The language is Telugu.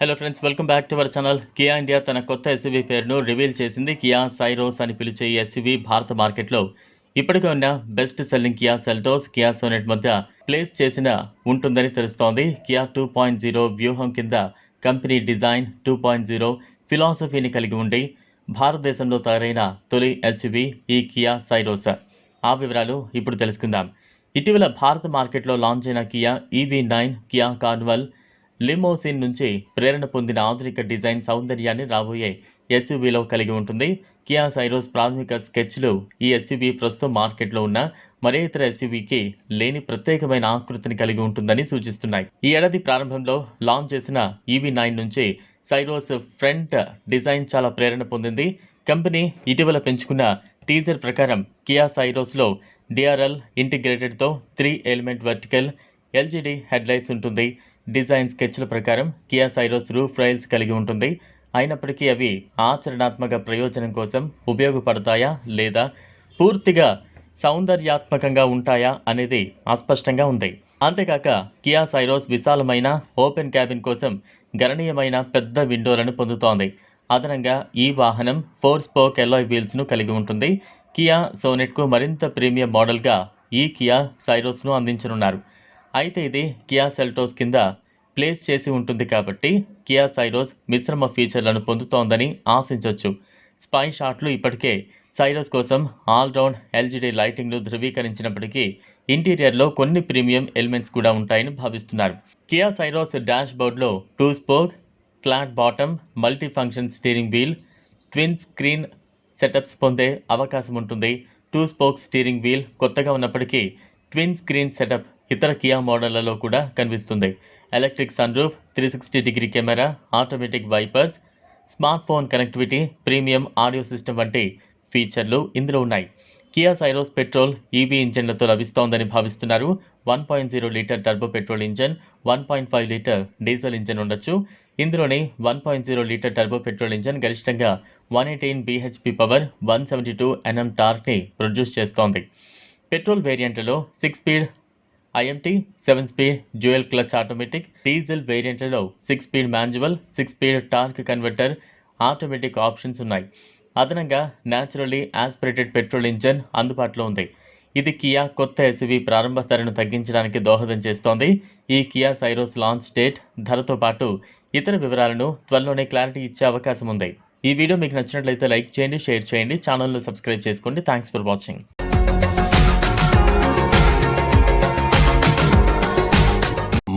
Hello friends welcome back to our channel Kia India తన కొత్త ఎస్యూవీ పేరును రివీల్ చేసింది కియా సైరోస్ అని పిలిచే ఈ ఎస్యూవీ భారత మార్కెట్లో ఇప్పటికే ఉన్న best selling Kia Seltos Kia Sonet మధ్య ప్లేస్ చేసిన ఉంటుందని తెలుస్తోంది. కియా టూ పాయింట్ జీరో వ్యూహం కింద company design two point zero ఫిలాసఫీని కలిగి ఉండి భారతదేశంలో తయారైన తొలి ఎస్యూవీ ఈ కియా సైరోస్ ఆ వివరాలు ఇప్పుడు తెలుసుకుందాం. ఇటీవల భారత మార్కెట్లో లాంచ్ అయిన Kia EV nine Kia Carnival limousine నుంచి ప్రేరణ పొందిన ఆధునిక డిజైన్ సౌందర్యాన్ని రాబోయే ఎస్యూవీలో కలిగి ఉంటుంది. కియా సైరోస్ ప్రాథమిక స్కెచ్లు ఈ ఎస్యూవీ ప్రస్తుతం మార్కెట్లో ఉన్న మరే ఇతర ఎస్యూవీకి లేని ప్రత్యేకమైన ఆకృతిని కలిగి ఉంటుందని సూచిస్తున్నాయి. ఈ ఏడాది ప్రారంభంలో లాంచ్ చేసిన ఈవీ నైన్ నుంచి సైరోస్ ఫ్రంట్ డిజైన్ చాలా ప్రేరణ పొందింది. కంపెనీ ఇటీవల పెంచుకున్న టీజర్ ప్రకారం కియా సైరోస్లో DRL ఇంటిగ్రేటెడ్తో three element vertical LED headlights ఉంటుంది. డిజైన్ స్కెచ్ల ప్రకారం కియా సైరోస్ రూఫ్ రైల్స్ కలిగి ఉంటుంది. అయినప్పటికీ అవి ఆచరణాత్మక ప్రయోజనం కోసం ఉపయోగపడతాయా లేదా పూర్తిగా సౌందర్యాత్మకంగా ఉంటాయా అనేది అస్పష్టంగా ఉంది. అంతేకాక కియా సైరోస్ విశాలమైన ఓపెన్ క్యాబిన్ కోసం గణనీయమైన పెద్ద విండోలను పొందుతోంది. అదనంగా ఈ వాహనం ఫోర్ స్పోక్ ఎల్లాయ్ వీల్స్ను కలిగి ఉంటుంది. కియా సోనెట్కు మరింత ప్రీమియం మోడల్గా ఈ కియా సైరోస్ను అందించనున్నారు. అయితే ఇది కియా సెల్టోస్ కింద ప్లేస్ చేసి ఉంటుంది కాబట్టి కియా సైరోస్ మిశ్రమ ఫీచర్లను పొందుతోందని ఆశించవచ్చు స్పై షాట్లు ఇప్పటికే సైరోస్ కోసం ఆల్రౌండ్ ఎల్జీడీ లైటింగ్ను ధృవీకరించినప్పటికీ ఇంటీరియర్లో కొన్ని ప్రీమియం ఎలిమెంట్స్ కూడా ఉంటాయని భావిస్తున్నారు. కియా సైరోస్ డాష్ బోర్డ్లో two spoke flat bottom multi function steering wheel twin screen setups పొందే అవకాశం ఉంటుంది. టూ స్పోక్ స్టీరింగ్ వీల్ కొత్తగా ఉన్నప్పటికీ ట్విన్ స్క్రీన్ సెటప్ ఇతర కియా మోడళ్ళలో కూడా కనిపిస్తుంది. Electric sun roof three sixty degree camera automatic wipers smart phone connectivity premium audio system వంటి ఫీచర్లు ఇందులో ఉన్నాయి. కియా సైరోస్ పెట్రోల్ ఈవీ ఇంజన్లతో లభిస్తోందని భావిస్తున్నారు. One point zero litre turbo petrol engine one point five litre diesel engine ఉండొచ్చు. ఇందులోని one point zero litre turbo petrol engine గరిష్టంగా one eighteen BHP power one seventy two NM టార్క్ని produce చేస్తోంది. Petrol వేరియంట్లలో six speed IMT seven speed dual clutch automatic diesel వేరియంట్లలో six speed manual six speed torque converter automatic options ఉన్నాయి. అదనంగా న్యాచురల్లీ యాస్పిరేటెడ్ పెట్రోల్ ఇంజన్ అందుబాటులో ఉంది. ఇది కియా కొత్త ఎస్యూవీ ప్రారంభ ధరను తగ్గించడానికి దోహదం చేస్తోంది. ఈ కియా సైరోస్ లాంచ్ డేట్ ధరతో పాటు ఇతర వివరాలను త్వరలోనే క్లారిటీ ఇచ్చే అవకాశం ఉంది. ఈ వీడియో మీకు నచ్చినట్లయితే లైక్ చేయండి షేర్ చేయండి ఛానల్ను సబ్స్క్రైబ్ చేసుకోండి. Thanks for watching.